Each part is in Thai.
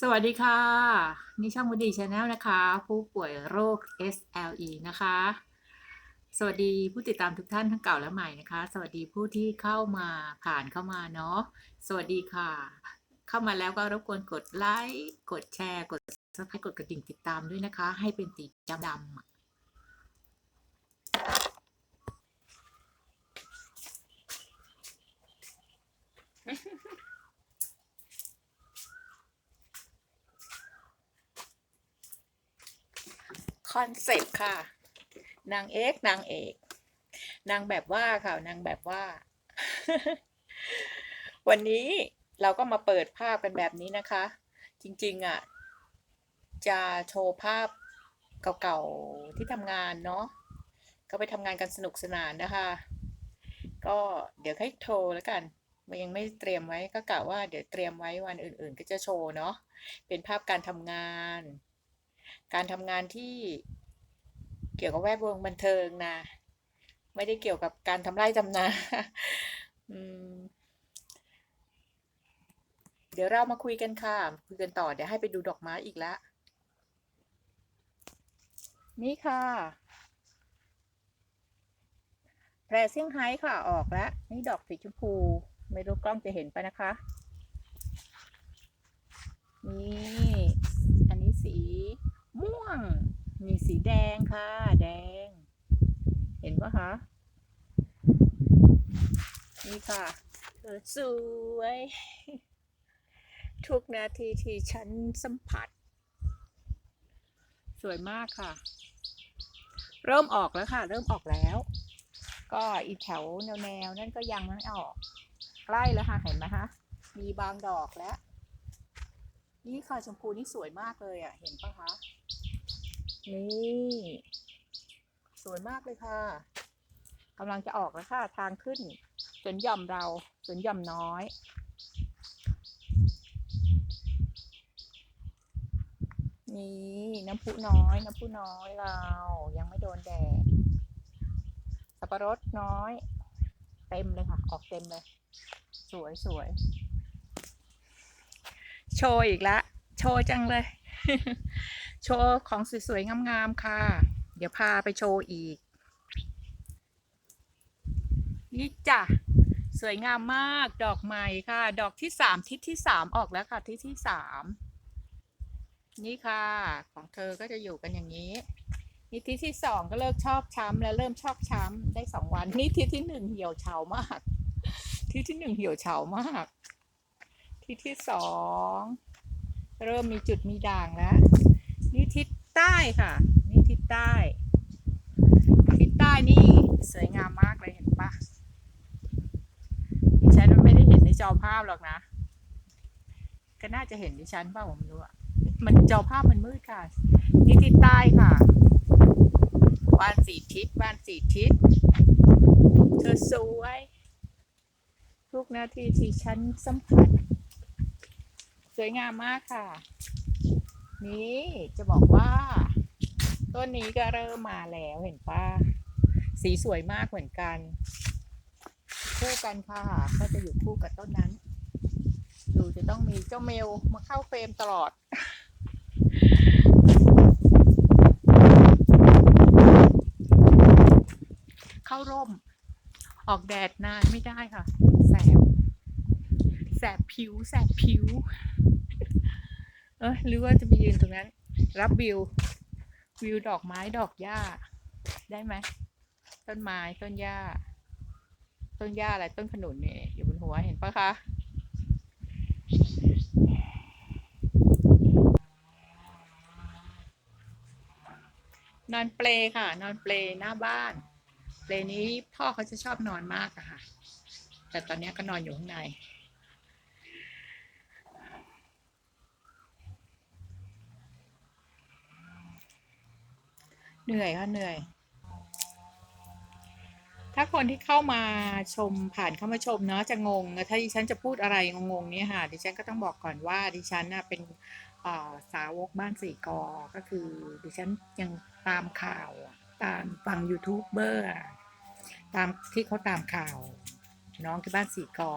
สวัสดีค่ะ นี่ช่องวดีชาแนลนะคะ ผู้ป่วยโรค SLE นะคะ สวัสดีผู้ติดตามทุกท่านทั้งเก่าและใหม่นะคะ สวัสดีผู้ที่เข้ามาผ่านเข้ามาเนาะสวัสดีค่ะ เข้ามาแล้วก็รบกวนกดไลค์กดแชร์ กด subscribe กดกระดิ่งติดตามด้วยนะคะ ให้เป็นสีดำดำ อะคอนเซปต์ค่ะ นางเอกนางเอก นางแบบว่าค่ะ นางแบบว่า วันนี้เราก็มาเปิดภาพกันแบบนี้นะคะ จริง ๆ อะ จะโชว์ภาพเก่าๆที่ทำงานเนาะก็ไปทำงานกันสนุกสนานนะคะ ก็เดี๋ยวให้โชว์แล้วกันมันยังไม่เตรียมไว้ก็กะว่าเดี๋ยวเตรียมไว้วันอื่นๆ ก็จะโชว์เนาะเป็นภาพการทำงาน การทำงานที่เกี่ยวกับแวดวงบันเทิงนะ ไม่ได้เกี่ยวกับการทำไร่ทำนาเดี๋ยวเรามาคุยกันค่ะ คุยกันต่อ เดี๋ยวให้ไปดูดอกไม้อีกแล้วนี่ค่ะ แพรเซี่ยงไฮ้ค่ะ ออกแล้ว นี่ดอกสีชมพู ไม่รู้กล้องจะเห็นไปะนะคะ นี่ อันนี้สี ง มีสีแดงค่ะ แดง เห็นปะคะนี่ค่ะเธอสวย ทุกนาทีที่ฉันสัมผัส สวยมากค่ะ เริ่มออกแล้วค่ะ เริ่มออกแล้ว ก็อีแถวแนวๆนั่นก็ยังไม่ออก ใกล้แล้วค่ะเห็นไหมคะ มีบางดอกแล้ว นี่ค่ะชมพูนี่สวยมากเลยอะ เห็นปะคะ นี่สวยมากเลยค่ะกำลังจะออกแล้วค่ะ ทางขึ้นสวนหย่อมเราสวนหย่อมน้อยนี่น้ำพุน้อย น้ำพุน้อยเรายังไม่โดนแดดสับปะรดน้อย เต็มเลยค่ะ ออกเต็มเลย สวยสวยโชว์อีกละ โชว์จังเลย โชว์ของสวยๆ งามๆ ค่ะ เดี๋ยวพาไปโชว์อีก นี่จ้ะ สวยงามมาก ดอกใหม่ค่ะ ดอกที่สามทิศที่สามออกแล้วค่ะ ทิศที่สาม นี่ค่ะ ของเธอก็จะอยู่กันอย่างนี้ นี่ทิศที่สองก็เลิกชอบช้ำแล้วเริ่มชอบช้ำได้สองวัน นี่ทิศที่หนึ่งเหี่ยวเฉามาก ทิศที่หนึ่งเหี่ยวเฉามาก ทิศที่สองเริ่มมีจุดมีด่างแล้ว นี่ทิศใต้ค่ะ นี่ทิศใต้ ทิศใต้นี่สวยงามมากเลยเห็นปะดิฉันไม่ได้เห็นในจอภาพหรอกนะ ก็น่าจะเห็นดิฉันป่าผมไม่รู้อะมันจอภาพมันมืดค่ะ นี่ทิศใต้ค่ะบ้านสี่ทิศบ้านสี่ทิศ เธอสวย ทุกนาทีที่ฉันสัมผัส สวยงามมากค่ะ นี่จะบอกว่าต้นนี้ก็เริ่มมาแล้วเห็นป่ะสีสวยมากเหมือนกัน คู่กันค่ะ ก็จะอยู่คู่กับต้นนั้น ดูจะต้องมีเจ้าเมลมาเข้าเฟรมตลอดเข้าร่ม ออกแดดนานไม่ได้ค่ะ แสบ แสบผิว แสบผิว ออหรือว่าจะไปยืนตรงนั้น รับวิว วิวดอกไม้ดอกหญ้า ได้ไหมต้นไม้ต้นหญ้า ต้นหญ้าอะไรต้นขนุนเนี่ยอยู่บนหัวเห็นปะคะนอนเปลค่ะ นอนเปลหน้าบ้าน เปลนี้พ่อเขาจะชอบนอนมากอะค่ะ แต่ตอนนี้ก็นอนอยู่ข้างใน เหนื่อยค่ะเหนื่อย ถ้าคนที่เข้ามาชมผ่านเข้ามาชมเนาะจะงงนะถ้าดิฉันจะพูดอะไรงงๆเนี่ยค่ะ ดิฉันก็ต้องบอกก่อนว่าดิฉันน่ะเป็นสาวกบ้านสี่กอ ก็คือดิฉันยังตามข่าวตามฟังยูทูบเบอร์ตามที่เขาตามข่าว น้องที่บ้านสี่กอ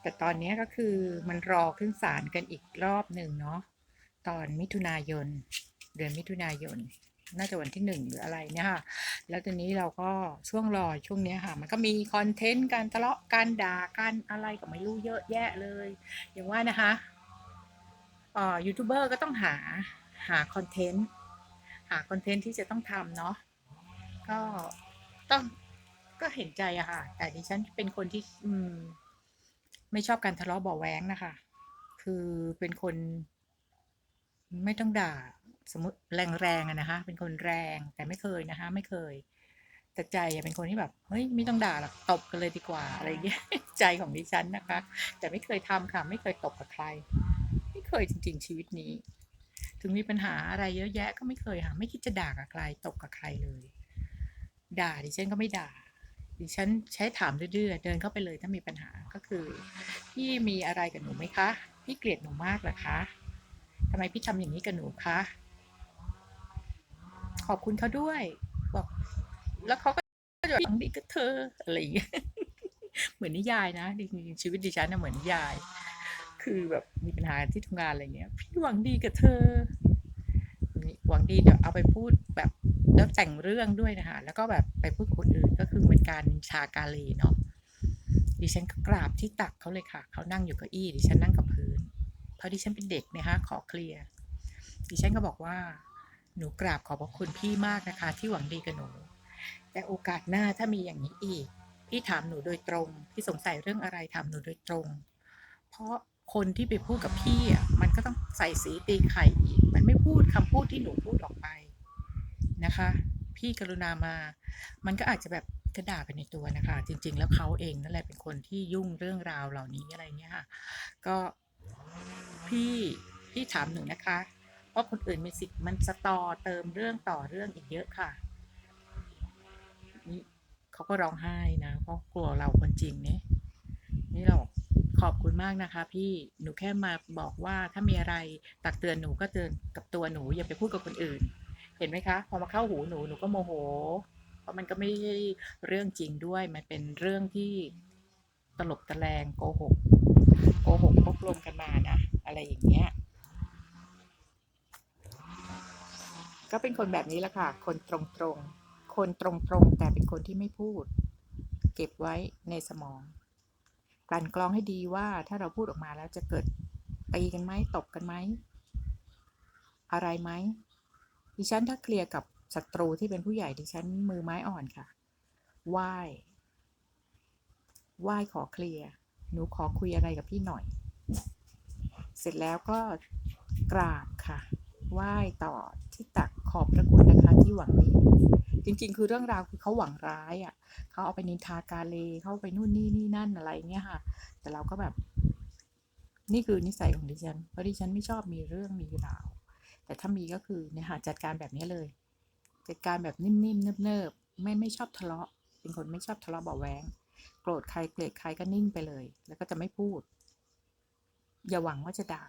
แต่ตอนนี้ก็คือมันรอขึ้นศาลกันอีกรอบหนึ่งเนาะตอนมิถุนายน เดือนมิถุนายน น่าจะวันที่หนึ่งหรืออะไรเนี่ยค่ะ แล้วตอนนี้เราก็ช่วงรอช่วงเนี้ยค่ะ มันก็มีคอนเทนต์การทะเลาะการด่ากันอะไรก็ไม่รู้เยอะแยะเลย อย่างว่านะคะเอ่อยูทูบเบอร์ก็ต้องหาหาคอนเทนต์หาคอนเทนต์ที่จะต้องทำเนาะก็ต้องก็เห็นใจอะค่ะ แต่ดิฉันเป็นคนที่อืมไม่ชอบการทะเลาะเบาะแว้งนะคะ คือเป็นคนไม่ต้องด่า สมมติแรงๆอะนะคะ เป็นคนแรงแต่ไม่เคยนะคะ ไม่เคย แต่ใจอะเป็นคนที่แบบเฮ้ยไม่ต้องด่าหรอกตบกันเลยดีกว่าอะไรอย่างเงี้ยใจของดิฉันนะคะ แต่ไม่เคยทำค่ะ ไม่เคยตบกับใคร ไม่เคยจริง ๆ ชีวิตนี้ ถึงมีปัญหาอะไรเยอะแยะก็ไม่เคยค่ะ ไม่คิดจะด่ากับใครตบกับใครเลย ด่าดิฉันก็ไม่ด่าดิฉันใช้ถามดื้อๆเดินเข้าไปเลยถ้ามีปัญหาก็คือพี่มีอะไรกับหนูไหมคะ พี่เกลียดหนูมากเหรอคะทำไมพี่ทำอย่างนี้กับหนูคะ ขอบคุณเขาด้วย บอก แล้วเขาก็จะหวังดีกับเธออะไรอย่างเงี้ยเหมือนนิยายนะจริงๆชีวิตดิฉันนะเหมือนนิยาย คือแบบมีปัญหาที่ทำงานอะไรเงี้ย พี่หวังดีกับเธอหวังดีเดี๋ยวเอาไปพูดแบบแล้วแต่งเรื่องด้วยนะคะแล้วก็แบบไปพูดคนอื่นก็คือเป็นการชากาเลเนาะดิฉันก็กราบที่ตักเขาเลยค่ะ เขานั่งอยู่เก้าอี้ดิฉันนั่งกับพื้นเพราะดิฉันเป็นเด็กนะคะขอเคลียร์ดิฉันก็บอกว่า หนูกราบขอบพระคุณพี่มากนะคะ ที่หวังดีกับหนู แต่โอกาสหน้าถ้ามีอย่างนี้อีก พี่ถามหนูโดยตรง พี่สงสัยเรื่องอะไรถามหนูโดยตรง เพราะคนที่ไปพูดกับพี่อะมันก็ต้องใส่สีตีไข่อีก มันไม่พูดคำพูดที่หนูพูดออกไปนะคะ พี่กรุณามา มันก็อาจจะแบบกระด่าไปในตัวนะคะ จริง ๆ แล้วเขาเองนั่นแหละเป็นคนที่ยุ่งเรื่องราวเหล่านี้อะไรเงี้ยค่ะ ก็พี่พี่ถามหนูนะคะ เพราะคนอื่นมีสิทธิ์มันสตอเติมเรื่องต่อเรื่องอีกเยอะค่ะนี่เขาก็ร้องไห้นะเพราะกลัวเราคนจริงเนี่ยนี่เราขอบคุณมากนะคะ พี่หนูแค่มาบอกว่าถ้ามีอะไรตักเตือนหนูก็เตือนกับตัวหนูอย่าไปพูดกับคนอื่น เห็นไหมคะ พอมาเข้าหูหนูหนูก็โมโห เพราะมันก็ไม่ใช่เรื่องจริงด้วยมันเป็นเรื่องที่ตลบตะแลงโกหกโกหกพกลมกันมานะอะไรอย่างเงี้ย ก็เป็นคนแบบนี้แหละค่ะ คนตรงตรงๆคนตรงตรงๆ แต่เป็นคนที่ไม่พูด เก็บไว้ในสมองกลั่นกรองให้ดีว่าถ้าเราพูดออกมาแล้วจะเกิดตีกันไหมตบกันไหม อะไรไหมดิฉันถ้าเคลียร์กับศัตรูที่เป็นผู้ใหญ่ดิฉันมือไม้อ่อนค่ะไหว้ไหว้ขอเคลียร์หนูขอคุยอะไรกับพี่หน่อย เสร็จแล้วก็กราบค่ะไหว้ต่อที่ตัก อบพระคุณนะคะที่หวังดี จริงๆ คือเรื่องราวคือเขาหวังร้ายอะเขาเอาไปนินทากาเลเขาไปนู่นนี่นี่นั่นอะไรเงี้ยค่ะ แต่เราก็แบบ นี่คือนิสัยของดิฉันเพราะดิฉันไม่ชอบมีเรื่องมีราว แต่ถ้ามีก็คือเนี่ยค่ะจัดการแบบนี้เลย จัดการแบบนิ่มๆเนิบๆไม่ไม่ชอบทะเลาะ เป็นคนไม่ชอบทะเลาะเบาแวงโกรธใครเกลียดใครก็นิ่งไปเลย แล้วก็จะไม่พูด อย่าหวังว่าจะด่า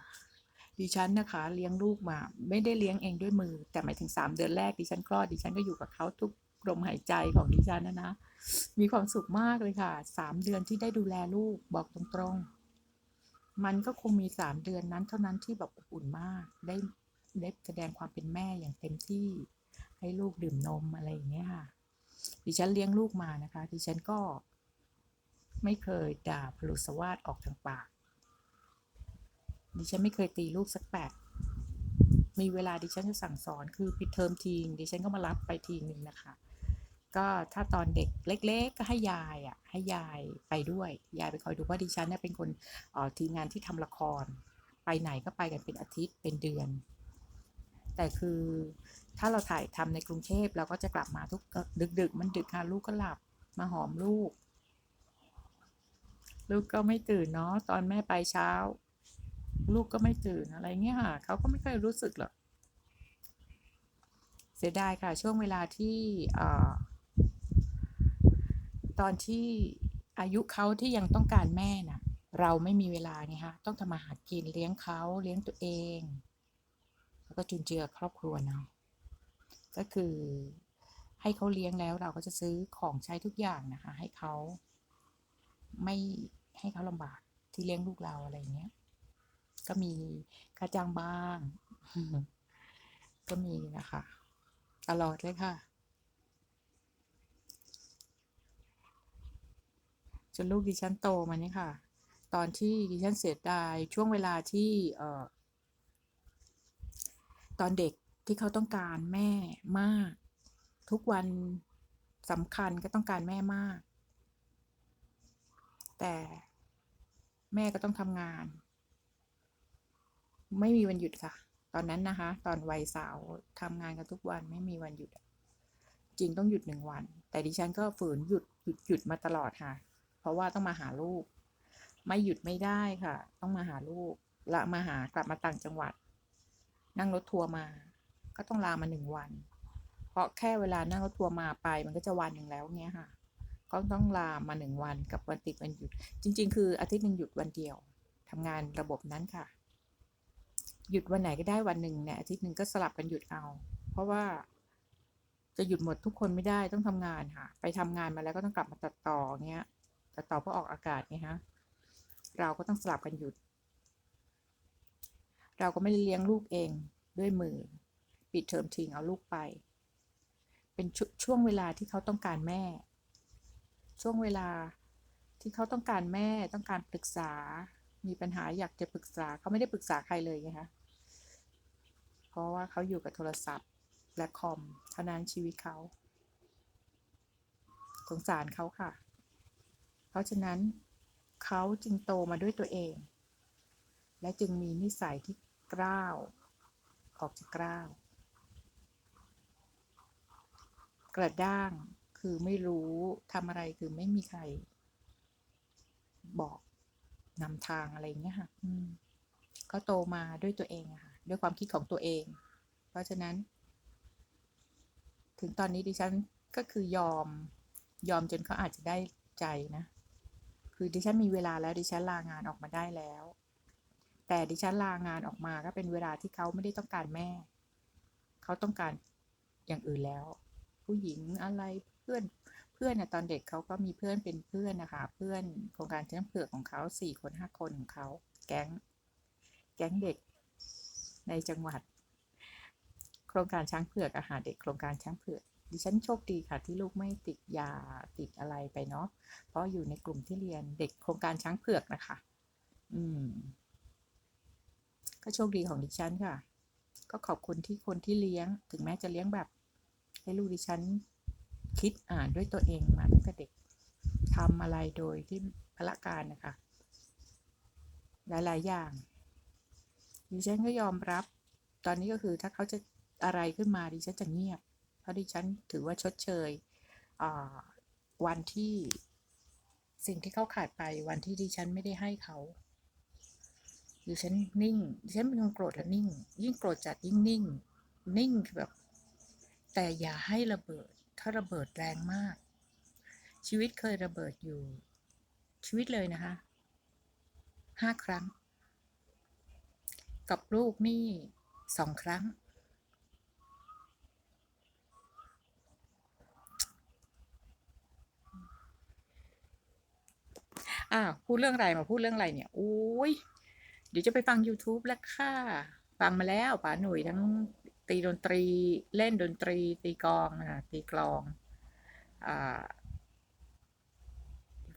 ดิฉันนะคะเลี้ยงลูกมา ไม่ได้เลี้ยงเองด้วยมือ แต่หมายถึงสามเดือนแรกดิฉันคลอดดิฉันก็อยู่กับเขาทุกลมหายใจของดิฉันนะนะ มีความสุขมากเลยค่ะสามเดือนที่ได้ดูแลลูกบอกตรงๆ มันก็คงมีสามเดือนนั้นเท่านั้นที่แบบอบอุ่นมาก ได้ได้แสดงความเป็นแม่อย่างเต็มที่ ให้ลูกดื่มนมอะไรอย่างเงี้ยค่ะ ดิฉันเลี้ยงลูกมานะคะ ดิฉันก็ไม่เคยด่าพลุสวาสออกทางปาก ดิฉันไม่เคยตีลูกสักแปดมีเวลาดิฉันจะสั่งสอนคือปิดเทอมทีงดิฉันก็มารับไปทีนึงนะคะ ก็ถ้าตอนเด็กเล็ก ๆ ก็ให้ยายอะให้ยายไปด้วย ยายไปคอยดูว่าดิฉันเนี่ยเป็นคนออทีมงานที่ทำละคร ไปไหนก็ไปกันเป็นอาทิตย์เป็นเดือน แต่คือถ้าเราถ่ายทำในกรุงเทพเราก็จะกลับมาทุกดึก ๆ มันดึกค่ะลูกก็หลับมาหอมลูก ลูกก็ไม่ตื่นเนาะตอนแม่ไปเช้า ลูกก็ไม่ตื่นอะไรเงี้ยค่ะเขาก็ไม่เคยรู้สึกหรอกเสียดายค่ะ ช่วงเวลาที่อตอนที่อายุเขาที่ยังต้องการแม่น่ะเราไม่มีเวลาไงคะต้องทำมาหากินเลี้ยงเขาเลี้ยงตัวเอง แล้วก็จุนเจือครอบครัวเนาะก็คือให้เขาเลี้ยงแล้วเราก็จะซื้อของใช้ทุกอย่างนะคะ ให้เขาไม่ให้เขาลำบากที่เลี้ยงลูกเราอะไรอย่างเงี้ย ก็มีค่าจ้างบ้าง ก็มีนะคะ ตลอดเลยค่ะจนลูกดิฉันโตมาเนี่ยค่ะ ตอนที่ดิฉันเสียดายช่วงเวลาที่เอ่อตอนเด็กที่เขาต้องการแม่มาก ทุกวันสำคัญก็ต้องการแม่มาก แต่แม่ก็ต้องทำงาน ไม่มีวันหยุดค่ะ ตอนนั้นนะคะ ตอนวัยสาวทำงานกันทุกวันไม่มีวันหยุด จริงต้องหยุดหนึ่งวัน แต่ดิฉันก็ฝืนหยุดหยุดหยุดมาตลอดค่ะ เพราะว่าต้องมาหาลูก ไม่หยุดไม่ได้ค่ะ ต้องมาหาลูกละมาหากลับมาต่างจังหวัด นั่งรถทัวร์มา ก็ต้องลามาหนึ่งวัน เพราะแค่เวลานั่งรถทัวร์มาไป มันก็จะวันหนึ่งแล้วเงี้ยค่ะ ก็ต้องลามาหนึ่งวันกับวันติดวันหยุด จริง ๆ คืออาทิตย์หนึ่งหยุดวันเดียวทำงานระบบนั้นค่ะ หยุดวันไหนก็ได้วันหนึ่งเนี่ยอาทิตย์หนึ่งก็สลับกันหยุดเอา เพราะว่าจะหยุดหมดทุกคนไม่ได้ต้องทำงานค่ะ ไปทำงานมาแล้วก็ต้องกลับมาตัดต่อเงี้ยตัดต่อเพื่อออกอากาศไงฮะเราก็ต้องสลับกันหยุด เราก็ไม่ได้เลี้ยงลูกเองด้วยมือ ปิดเทอมทิ้งเอาลูกไป เป็นชช่วงเวลาที่เขาต้องการแม่ ช่วงเวลาที่เขาต้องการแม่ต้องการปรึกษา มีปัญหาอยากจะปรึกษาเขาไม่ได้ปรึกษาใครเลยไงคะเพราะว่าเขาอยู่กับโทรศัพท์และคอมเท่านั้นชีวิตเขาสงสารเขาค่ะ เพราะฉะนั้นเขาจึงโตมาด้วยตัวเอง และจึงมีนิสัยที่กล้าวออกจากกล้าวกระด้างคือไม่รู้ทำอะไรคือไม่มีใคร บอก นำทางอะไรอย่างเงี้ยค่ะอืมเขาโตมาด้วยตัวเองค่ะ ด้วยความคิดของตัวเอง เพราะฉะนั้น ถึงตอนนี้ดิฉันก็คือยอมยอมจนเขาอาจจะได้ใจนะ คือดิฉันมีเวลาแล้วดิฉันลางานออกมาได้แล้ว แต่ดิฉันลางานออกมาก็เป็นเวลาที่เขาไม่ได้ต้องการแม่ เขาต้องการอย่างอื่นแล้ว ผู้หญิงอะไรเพื่อน เพื่อนเนะตอนเด็กเขาก็มีเพื่อนเป็นเพื่อนนะคะ เพื่อนโครงการช้างเผือกของเขาสี่คนห้าคนของเขาแก๊ง แก๊งเด็กในจังหวัด โครงการช้างเผือกอาหารเด็กโครงการช้างเผือกดิฉันโชคดีค่ะที่ลูกไม่ติดยาติดอะไรไปเนาะเพราะอยู่ในกลุ่มที่เรียนเด็กโครงการช้างเผือกนะคะ อืม ก็โชคดีของดิฉันค่ะ ก็ขอบคุณที่คนที่เลี้ยง ถึงแม้จะเลี้ยงแบบให้ลูกดิฉัน คิดอ่านด้วยตัวเองมาตั้งแต่เด็กทำอะไรโดยที่พละการนะคะ หลาย ๆ อย่างดิฉันก็ยอมรับ ตอนนี้ก็คือถ้าเขาจะอะไรขึ้นมาดิฉันจะเงียบ เพราะดิฉันถือว่าชดเชยวันที่สิ่งที่เขาขาดไปวันที่ดิฉันไม่ได้ให้เขาดิฉันนิ่งดิฉันเป็นคนโกรธและนิ่ง ยิ่งโกรธจัดยิ่งนิ่ง นิ่งคือแบบ แต่อย่าให้ระเบิด ถ้าระเบิดแรงมาก ชีวิตเคยระเบิดอยู่ ชีวิตเลยนะคะห้าครั้ง กับลูกนี่สองครั้ง อ้าวพูดเรื่องอะไรมาพูดเรื่องอะไรเนี่ยโอ้ยเดี๋ยวจะไปฟัง YouTube แล้วค่ะ ฟังมาแล้วป๋าหนุ่ยทั้ง ตีดนตรีเล่นดนตรี ตีกลองนะตีกลองอ่า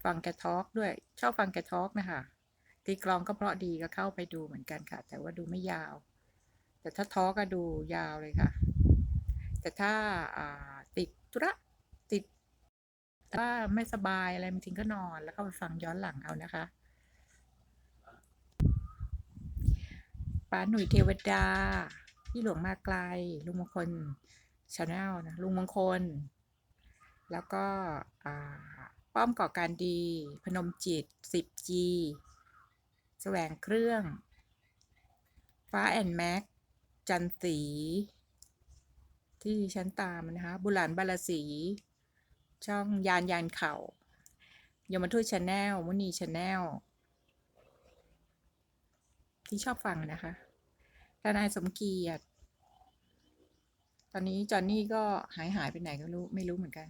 ฟังแกทอล์กด้วย ชอบฟังแกทอล์กนะคะตีกลองก็เพราะดีก็เข้าไปดูเหมือนกันค่ะ แต่ว่าดูไม่ยาว แต่ถ้าทอล์กก็ดูยาวเลยค่ะ แต่ถ้าอ่าติดธุระติดว่าไม่สบายอะไรบางทีก็นอนแล้วก็ไปฟังย้อนหลังเอานะคะป้าหนุ่ยเทวดา พี่หลวงมาไกล ลุงมงคลชาแนลนะ ลุงมงคล แล้วก็ป้อมก่อการดี พนมจิต 10G แสวงเครื่อง ฟ้าแอนแม็ก จันสี ที่ฉันตามนะคะ บุหลานบาลสี ช่องยานยานเข่ายมทูตชาแนลมุนีชาแนลที่ชอบฟังนะคะ ทนายสมเกียรติ ตอนนี้จอนนี่ก็หายหายไปไหนก็รู้ไม่รู้เหมือนกัน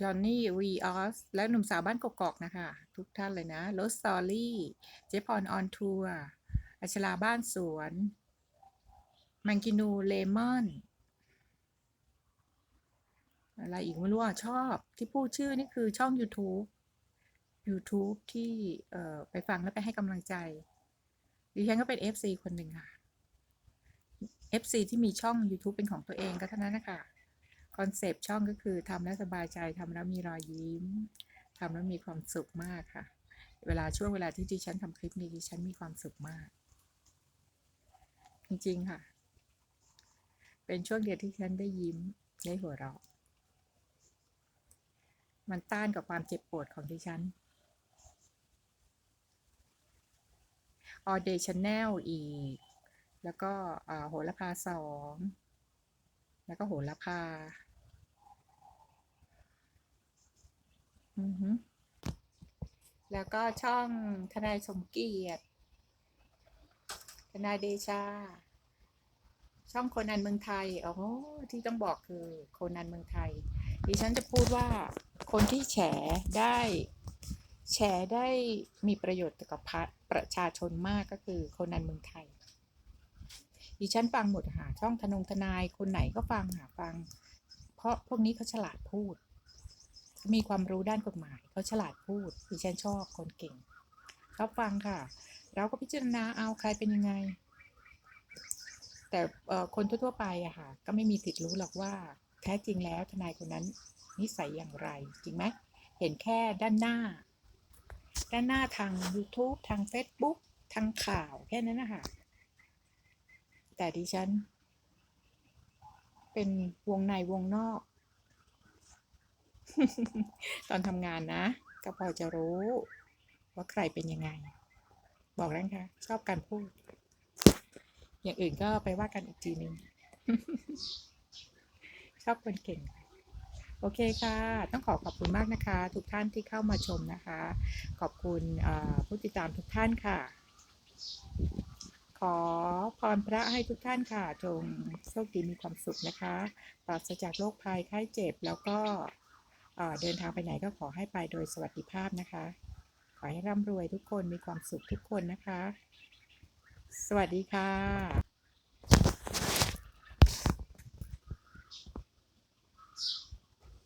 จอนนี่วีออส และหนุ่มสาวบ้านกกอกนะคะ ทุกท่านเลยนะโรสตอรี่ เจพรออนทัวร์อัชราบ้านสวน มังกินูเลมอน อะไรอีกไม่รู้อะชอบที่พูดชื่อนี่คือช่อง YouTube YouTube ที่ไปฟังแล้วไปให้กำลังใจ ดิฉันก็เป็น FC คนหนึ่งค่ะ FC ที่มีช่อง YouTube เป็นของตัวเองก็เท่านั้นนะคะคอนเซปต์ช่องก็คือทำแล้วสบายใจทำแล้วมีรอยยิ้มทำแล้วมีความสุขมากค่ะ เวลาช่วงเวลาที่ดิฉันทำคลิปนี้ดิฉันมีความสุขมาก จริงๆค่ะ เป็นช่วงเดียวที่ฉันได้ยิ้มได้หัวเราะมันต้านกับความเจ็บปวดของดิฉัน All Day Channel อีก แล้วก็โหระพาสอง แล้วก็โหระพา อือฮึแล้วก็ช่องทนายสมเกียรติ ทนายเดชา ช่องโคนันเมืองไทย โอ้ที่ต้องบอกคือโคนันเมืองไทย ดิฉันจะพูดว่าคนที่แฉได้แช่ได้มีประโยชน์กับพระ ประชาชนมากก็คือคนันเมืองไทย ดิฉันฟังหมดค่ะช่องทนงทนายคนไหนก็ฟังค่ะฟัง เพราะพวกนี้เขาฉลาดพูด มีความรู้ด้านกฎหมายเขาฉลาดพูด ดิฉันชอบคนเก่งเขาฟังค่ะ เราก็พิจารณาเอาใครเป็นยังไง แต่คนทั่วๆไปอะค่ะ ก็ไม่มีสิทธิ์รู้หรอกว่า แท้จริงแล้วทนายคนนั้นนิสัยอย่างไร จริงไหมเห็นแค่ด้านหน้า ด้านหน้าทาง YouTube ทาง Facebook ทางข่าวแค่นั้นนะคะแต่ดิฉัน เป็นวงในวงนอก ตอนทำงานนะ ก็พอจะรู้ ว่าใครเป็นยังไง บอกแล้วนะคะชอบการพูด อย่างอื่นก็ไปว่ากันอีกทีนึงชอบคนเก่ง โอเคค่ะ ต้องขอขอบคุณมากนะคะ ทุกท่านที่เข้ามาชมนะคะ ขอบคุณผู้ติดตามทุกท่านค่ะ ขอพรพระให้ทุกท่านค่ะ จงโชคดีมีความสุขนะคะ ปราศจากโรคภัยไข้เจ็บ แล้วก็เดินทางไปไหนก็ขอให้ไปโดยสวัสดิภาพนะคะ ขอให้ร่ำรวยทุกคนมีความสุขทุกคนนะคะ สวัสดีค่ะ